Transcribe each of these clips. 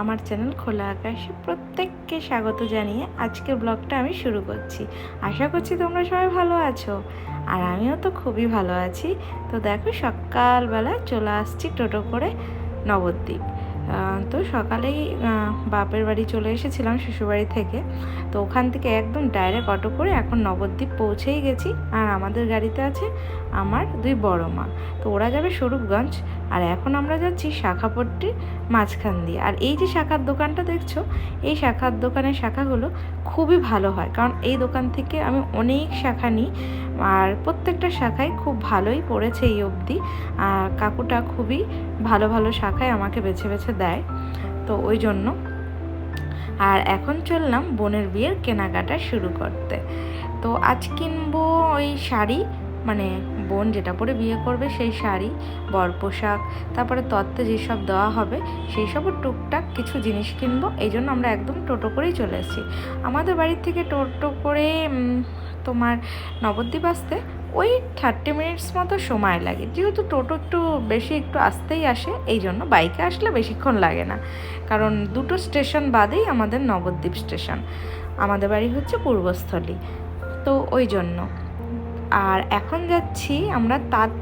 আমার চ্যানেল খোলা আকাশে প্রত্যেককে স্বাগত জানিয়ে আজকের ব্লগটা আমি শুরু করছি। আশা করছি তোমরা সবাই ভালো আছো। আর আমিও তো খুবই ভালো আছি। তো দেখো সকালবেলা চলে আসছি টোটো করে নবদ্বীপ। তো সকালেই বাপের বাড়ি চলে এসেছিলাম শ্বশুরবাড়ি থেকে। তো ওখান থেকে একদম ডাইরেক্ট অটো করে এখন নবদ্বীপ পৌঁছেই গেছি। আর আমাদের গাড়িতে আছে আমার দুই বড় মা। তো ওরা যাবে স্বরূপগঞ্জ, আর এখন আমরা যাচ্ছি শাখাপট্টির মাঝখান দিয়ে। আর এই যে শাখার দোকানটা দেখছ, এই শাখার দোকানের শাখাগুলো খুবই ভালো হয়। কারণ এই দোকান থেকে আমি অনেক শাখা নিই, আর প্রত্যেকটা শাখায় খুব ভালোই পড়েছে এই অবধি। আর কাকুটা খুবই ভালো ভালো শাখায় আমাকে বেছে বেছে দেয়। তো ওই জন্য। আর এখন চললাম বোনের বিয়ের কেনাকাটা শুরু করতে। তো আজ কিনবো ওই শাড়ি মানে বোন যেটা পরে বিয়ে করবে সেই শাড়ি বর পোশাক তারপরে তত্ত্বে যেসব দেওয়া হবে সেই সবের টুকটাক কিছু জিনিস কিনবো। এই জন্য আমরা একদম টোটো করেই চলে এসেছি। আমাদের বাড়ির থেকে টোটো করে তোমার নবদ্বীপ আসতে ওই থার্টি মিনিটস মতো সময় লাগে। যেহেতু টোটো একটু বেশি একটু আসতেই আসে, এই জন্য বাইকে আসলে বেশিক্ষণ লাগে না। কারণ দুটো স্টেশন বাদেই আমাদের নবদ্বীপ স্টেশন। আমাদের বাড়ি হচ্ছে পূর্বস্থলী। তো ওই জন্য। আর এখন যাচ্ছি আমরা তাঁত,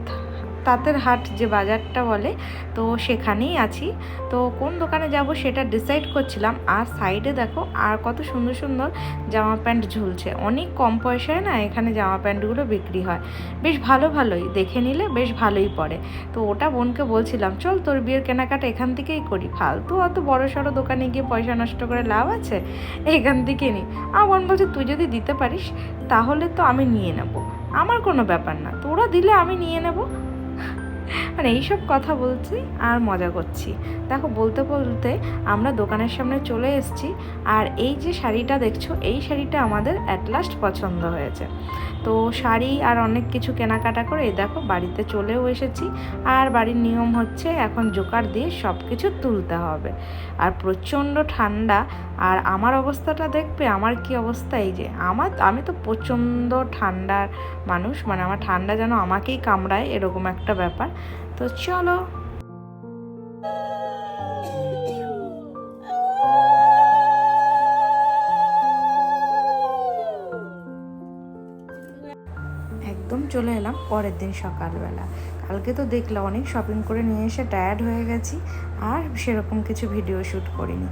তাঁতের হাট যে বাজারটা বলে, তো সেখানেই আছি। তো কোন দোকানে যাব সেটা ডিসাইড করছিলাম। আর সাইডে দেখো, আর কত সুন্দর সুন্দর জামা প্যান্ট ঝুলছে। অনেক কম পয়সায় না এখানে জামা প্যান্টগুলো বিক্রি হয়। বেশ ভালো ভালোই, দেখে নিলে বেশ ভালোই পড়ে। তো ওটা বোনকে বলছিলাম, চল তোর বিয়ের কেনাকাটা এখান থেকেই করি। ফালতু অত বড় সড়ো দোকানে গিয়ে পয়সা নষ্ট করে লাভ আছে? এখান থেকে নি। আমার বোন বলছে, তুই যদি দিতে পারিস, তাহলে তো আমি নিয়ে নেব। আমার কোনো ব্যাপার না। তোরা দিলে আমি নিয়ে নেব। মানে এইসব কথা বলছি আর মজা করছি। দেখো, বলতে বলতে আমরা দোকানের সামনে চলে এসেছি আর এই যে শাড়িটা দেখছ, এই শাড়িটা আমাদের অ্যাট লাস্ট পছন্দ হয়েছে। তো শাড়ি আর অনেক কিছু কেনাকাটা করে দেখো বাড়িতে চলেও এসেছি আর বাড়ির নিয়ম হচ্ছে এখন জোকার দিয়ে সব কিছু তুলতে হবে। আর প্রচণ্ড ঠান্ডা আর আমার অবস্থাটা দেখবে, আমার কি অবস্থা? এই যে আমার, আমি তো প্রচণ্ড ঠান্ডার মানুষ মানে আমার ঠান্ডা যেন আমাকেই কামড়ায় এরকম একটা ব্যাপার। তো চলো। একদম চলে এলাম পরের দিন সকালবেলা। কালকে তো দেখলাম অনেক শপিং করে নিয়ে এসে টায়ার্ড হয়ে গেছি, আর সেরকম কিছু ভিডিও শ্যুট করিনি।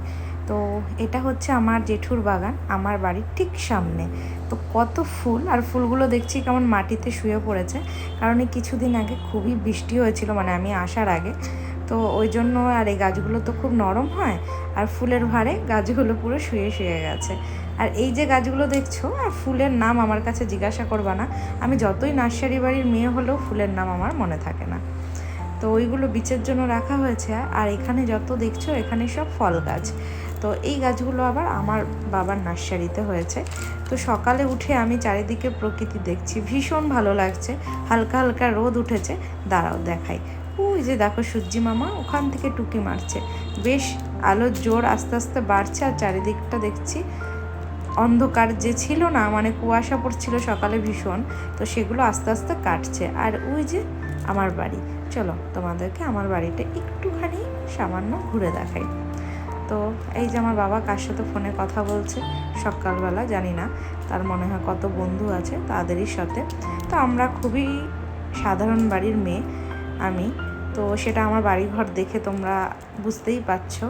তো এটা হচ্ছে আমার জেঠুর বাগান, আমার বাড়ির ঠিক সামনে। তো কত ফুল, আর ফুলগুলো দেখছি কেমন মাটিতে শুয়ে পড়েছে। কারণ এই কিছুদিন আগে খুবই বৃষ্টি হয়েছিল মানে আমি আসার আগে। তো ওই জন্য আর এই গাছগুলো তো খুব নরম হয়, আর ফুলের ভারে গাছগুলো পুরো শুয়ে শুয়ে গেছে। আর এই যে গাছগুলো দেখছ, আর ফুলের নাম আমার কাছে জিজ্ঞাসা করবা না, আমি যতই নার্সারি বাড়ির মেয়ে হলেও ফুলের নাম আমার মনে থাকে না। তো ওইগুলো বীচের জন্য রাখা হয়েছে, আর এখানে যত দেখছ, এখানে সব ফল গাছ। তো এই গাছগুলো আবার আমার বাবার নার্সারিতে হয়েছে। তো সকালে উঠে আমি চারিদিকে প্রকৃতি দেখছি, ভীষণ ভালো লাগছে। হালকা হালকা রোদ উঠেছে, দাঁড়াও দেখাই। ওই যে দেখো সূর্যি মামা, ওখান থেকে টুকি মারছে। বেশ আলোর জোর আস্তে আস্তে বাড়ছে আর চারিদিকটা দেখছি অন্ধকার যে ছিল না মানে কুয়াশা পড়ছিল সকালে ভীষণ, তো সেগুলো আস্তে আস্তে কাটছে। আর ওই যে আমার বাড়ি, চলো তোমাদেরকে আমার বাড়িটা একটুখানি সামান্য ঘুরে দেখাই। তো এই যে আমার বাবা কার সাথে ফোনে কথা বলছে, সকালবেলা, জানি না, তার মনে হয় কত বন্ধু আছে তাদেরই সাথে। তো আমরা খুবই সাধারণ বাড়ির মেয়ে, আমি। তো সেটা আমার বাড়িঘর দেখে তোমরা বুঝতেই পারছ।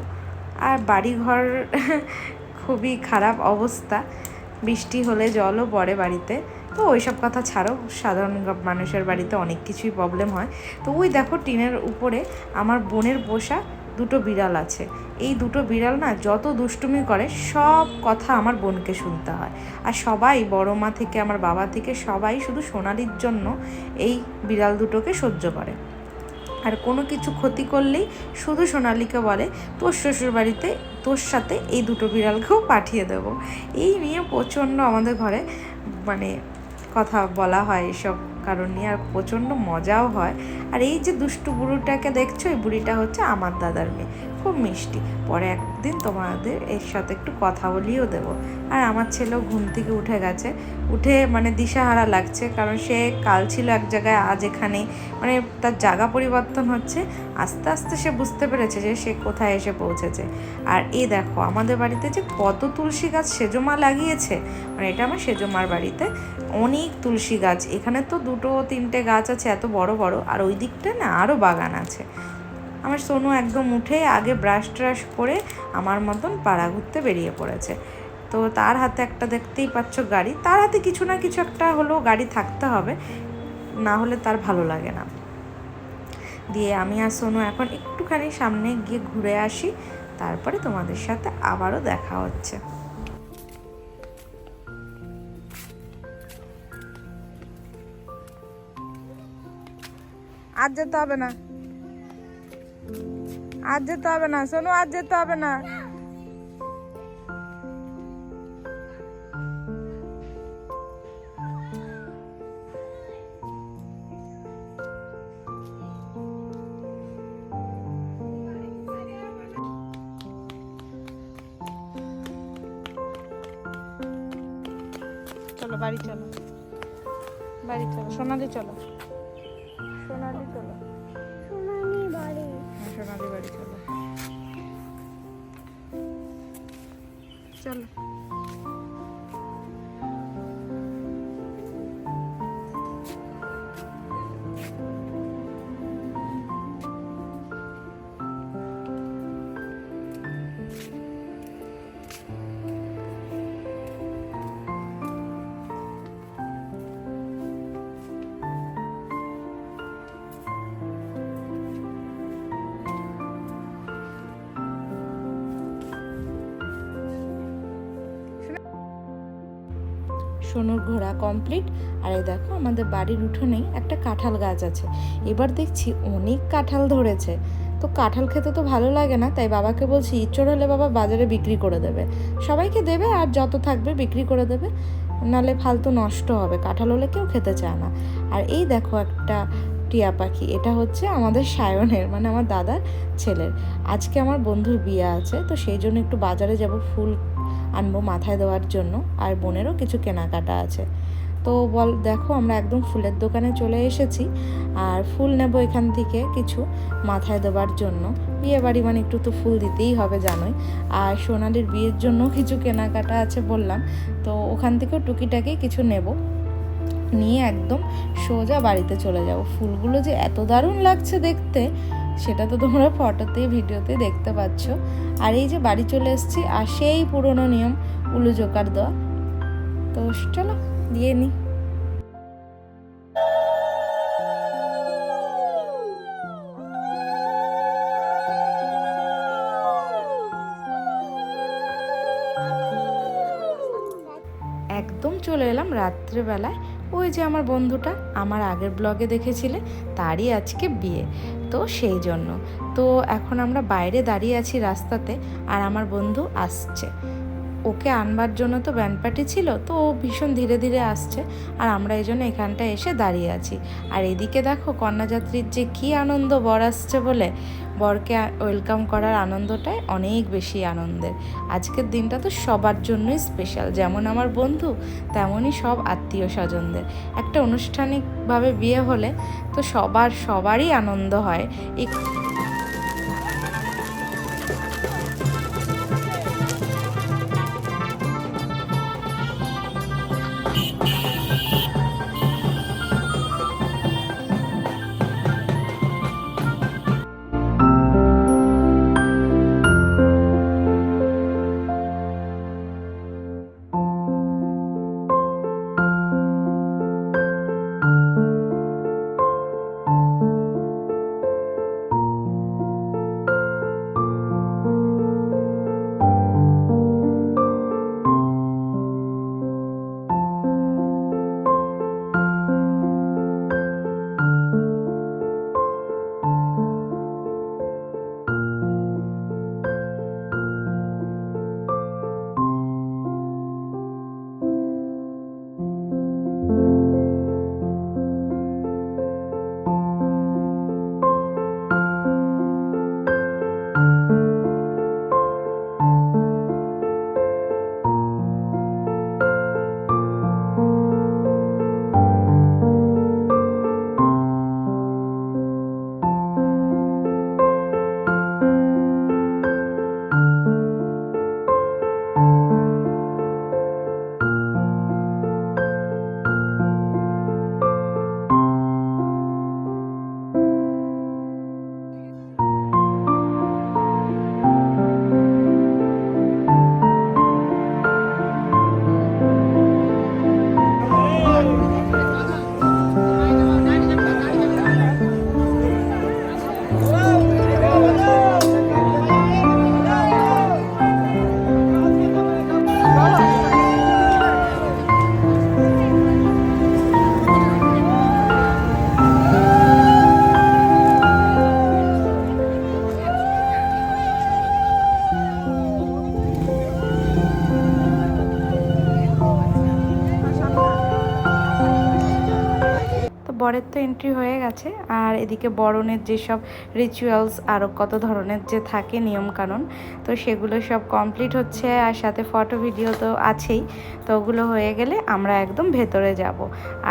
আর বাড়িঘর খুবই খারাপ অবস্থা। বৃষ্টি হলে জলও পড়ে বাড়িতে। তো ওইসব কথা ছাড়ো সাধারণ মানুষের বাড়িতে অনেক কিছুই প্রবলেম হয়। তো ওই দেখো টিনের উপরে আমার বোনের পোষা দুটো বিড়াল আছে। এই দুটো বিড়াল না যত দুষ্টুমি করে, সব কথা আমার বোনকে শুনতে হয়। আর সবাই বড় মা থেকে আমার বাবা থেকে সবাই শুধু সোনালির জন্য এই বিড়াল দুটোকে সহ্য করে। আর কোনো কিছু ক্ষতি করলেই শুধু সোনালিকে বলে, তোর শ্বশুর বাড়িতে তোর সাথে এই দুটো বিড়ালকেও পাঠিয়ে দেবো। এই নিয়ে প্রচণ্ড আমাদের ঘরে মানে কথা বলা হয় এসব কারণ নিয়ে। আর প্রচণ্ড মজাও হয়। আর এই যে দুষ্টু বুড়িটাকে দেখছ, এই বুড়িটা হচ্ছে আমার দাদার মেয়ে। খুব মিষ্টি। পরে একদিন তোমাদের এর সাথে একটু কথা বলিও দেবো। আর আমার ছেলেও ঘুম থেকে উঠে গেছে। উঠে মানে দিশাহারা লাগছে, কারণ সে কাল ছিল এক জায়গায়, আজ এখানে মানে তার জায়গা পরিবর্তন হচ্ছে। আস্তে আস্তে সে বুঝতে পেরেছে যে সে কোথায় এসে পৌঁছেছে। আর এ দেখো, আমাদের বাড়িতে যে কত তুলসী গাছ সেজমা লাগিয়েছে। মানে এটা আমার সেজমার বাড়িতে অনেক তুলসী গাছ। এখানে তো দুটো তিনটে গাছ আছে, এত বড় বড়। আর ওই দিকটা না আরও বাগান আছে। আমার সোনু একদম উঠে আগে ব্রাশ ট্রাশ করে আমার মতন পাড়া ঘুরতে বেরিয়ে পড়েছে। তো তার হাতে একটা দেখতেই পাচ্ছ গাড়ি। তার হাতে কিছু না কিছু একটা হলেও গাড়ি থাকতে হবে, না হলে তার ভালো লাগে না। দিয়ে আমি আর সোনু এখন একটুখানি সামনে গিয়ে ঘুরে আসি, তারপরে তোমাদের সাথে আবারও দেখা হচ্ছে। আজ যেতে হবে না। আজ যেতে হবে না শোনো আজ যেতে হবে না। চলো, বাড়ি চলো। বাড়ি চলো, সোনালি, চলো। চলো সোনুর ঘোরা কমপ্লিট আর এই দেখো, আমাদের বাড়ির উঠোনেই একটা কাঁঠাল গাছ আছে। এবার দেখছি অনেক কাঁঠাল ধরেছে। তো কাঁঠাল খেতে তো ভালো লাগে না, তাই বাবাকে বলছি, ইচ্ছর হলে বাবা বাজারে বিক্রি করে দেবে। সবাইকে দেবে আর যত থাকবে বিক্রি করে দেবে। নালে ফালতু নষ্ট হবে, কাঁঠাল হলে কেউ খেতে চায় না। আর এই দেখো একটা টিয়া পাখি, এটা হচ্ছে আমাদের সায়নের মানে আমার দাদার ছেলের। আজকে আমার বন্ধুর বিয়ে আছে, তো সেই জন্য একটু বাজারে যাব, ফুল আনব মাথায় দেওয়ার জন্য, আর বোনেরও কিছু কেনাকাটা আছে। তো বল, দেখো আমরা একদম ফুলের দোকানে চলে এসেছি, আর ফুল নেব এখান থেকে কিছু মাথায় দেওয়ার জন্য। বিয়ে বাড়ি মানে একটু তো ফুল দিতেই হবে, জানোই। আর সোনালির বিয়ের জন্য কিছু কেনাকাটা আছে বললাম, তো ওখান থেকেও টুকিটাকি কিছু নেব। নিয়ে একদম সোজা বাড়িতে চলে যাব। ফুলগুলো যে এত দারুণ লাগছে দেখতে সেটা তো তোমরা ফটোতে, ভিডিওতে দেখতে পাচ্ছ। আর এই যে বাড়ি চলে এসেছি, আর সেই পুরনো নিয়ম, উলু জোকার দেওয়া। তো চলো, দিয়ে নিই একদম চলে এলাম রাত্রেবেলায়। ওই যে আমার বন্ধুটা আমার আগের ব্লগে দেখেছিলে, তারই আজকে বিয়ে। তো সেই জন্য। তো এখন আমরা বাইরে দাঁড়িয়ে আছি রাস্তাতে আর আমার বন্ধু আসছে। ওকে আনবার জন্য তো ব্যান্ড পার্টি ছিল, তো ও ভীষণ ধীরে ধীরে আসছে আর আমরা এই জন্য এখানটায় এসে দাঁড়িয়ে আছি। আর এদিকে দেখো কন্যাযাত্রীর যে কী আনন্দ বর আসছে বলে বরকে ওয়েলকাম করার আনন্দটাই অনেক বেশি আনন্দের। আজকের দিনটা তো সবার জন্যই স্পেশাল যেমন আমার বন্ধু, তেমনই সব আত্মীয় স্বজনদের। একটা আনুষ্ঠানিকভাবে বিয়ে হলে তো সবার, সবারই আনন্দ হয়। এই আর এদিকে বরণের যেসব রিচুয়ালস আরও কত ধরনের যে থাকে নিয়মকানুন, তো সেগুলো সব কমপ্লিট হচ্ছে আর সাথে ফটো ভিডিও তো আছেই, তো ওগুলো হয়ে গেলে আমরা একদম ভেতরে যাব।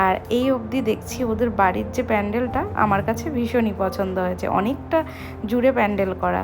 আর এই অবধি দেখছি ওদের বাড়ির যে প্যান্ডেলটা, আমার কাছে ভীষণই পছন্দ হয়েছে, অনেকটা জুড়ে প্যান্ডেল করা।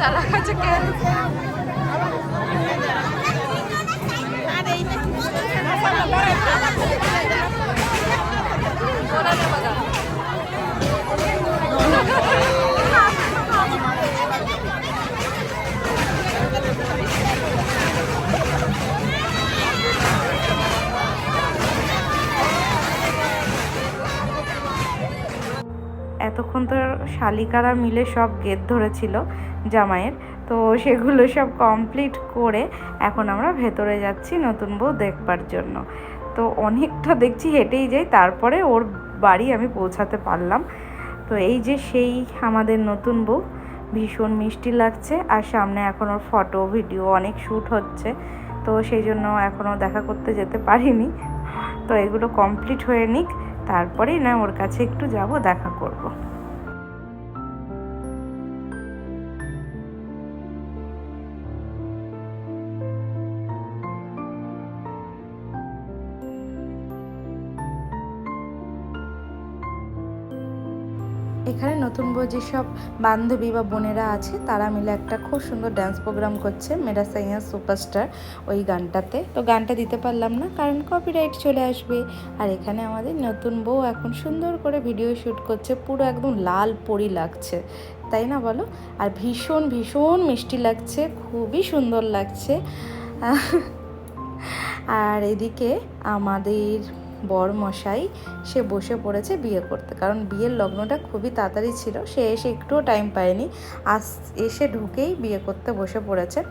ওরাও চালা গেছে কেন এতক্ষণ তো শালিকারা মিলে সব গেট ধরেছিল জামাইয়ের। তো সেগুলো সব কমপ্লিট করে এখন আমরা ভেতরে যাচ্ছি নতুন বউ দেখবার জন্য। তো অনেকটা দেখছি হেঁটেই যাই, তারপরে ওর বাড়ি আমি পৌঁছাতে পারলাম। তো এই যে সেই আমাদের নতুন বউ, ভীষণ মিষ্টি লাগছে। আর সামনে এখন ওর ফটো ভিডিও অনেক শ্যুট হচ্ছে। তো সেই জন্য এখনও দেখা করতে যেতে পারিনি। তো এগুলো কমপ্লিট হয়ে নিক। তারপরেই না ওর কাছে একটু যাব দেখা করব। এখানে নতুন বউ যেসব বান্ধবী বা বোনেরা আছে, তারা মিলে একটা খুব সুন্দর ড্যান্স প্রোগ্রাম করছে মেরা সাইয়া সুপারস্টার ওই গানটাতে। তো গানটা দিতে পারলাম না, কারণ কপিরাইট চলে আসবে। আর এখানে আমাদের নতুন বউ এখন সুন্দর করে ভিডিও শ্যুট করছে, পুরো একদম লাল পরি লাগছে। তাই না বলো? আর ভীষণ ভীষণ মিষ্টি লাগছে, খুবই সুন্দর লাগছে। আর এদিকে আমাদের বর মশাই সে বসে পড়েছে বিয়ে করতে। কারণ বিয়ের লগ্নটা খুবই তাড়াতাড়ি ছিল, সে এসে একটুও টাইম পায়নি। আস এসে ঢুকেই বিয়ে করতে বসে পড়েছে।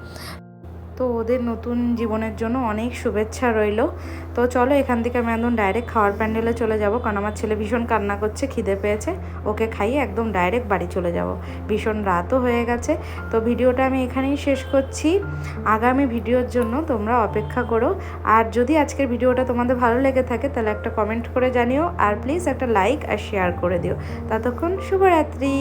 তো ওদের নতুন জীবনের জন্য অনেক শুভেচ্ছা রইল। তো চলো এখান থেকে আমি একদম ডাইরেক্ট খাওয়ার প্যান্ডেলে চলে যাব, কারণ আমার ছেলে ভীষণ কান্না করছে, খিদে পেয়েছে। ওকে খাইয়ে একদম ডাইরেক্ট বাড়ি চলে যাব। ভীষণ রাতও হয়ে গেছে। তো ভিডিওটা আমি এখানেই শেষ করছি। আগামী ভিডিওর জন্য তোমরা অপেক্ষা করো। আর যদি আজকের ভিডিওটা তোমাদের ভালো লেগে থাকে, তাহলে একটা কমেন্ট করে জানিও। আর প্লিজ একটা লাইক আর শেয়ার করে দিও। ততক্ষণ শুভরাত্রি।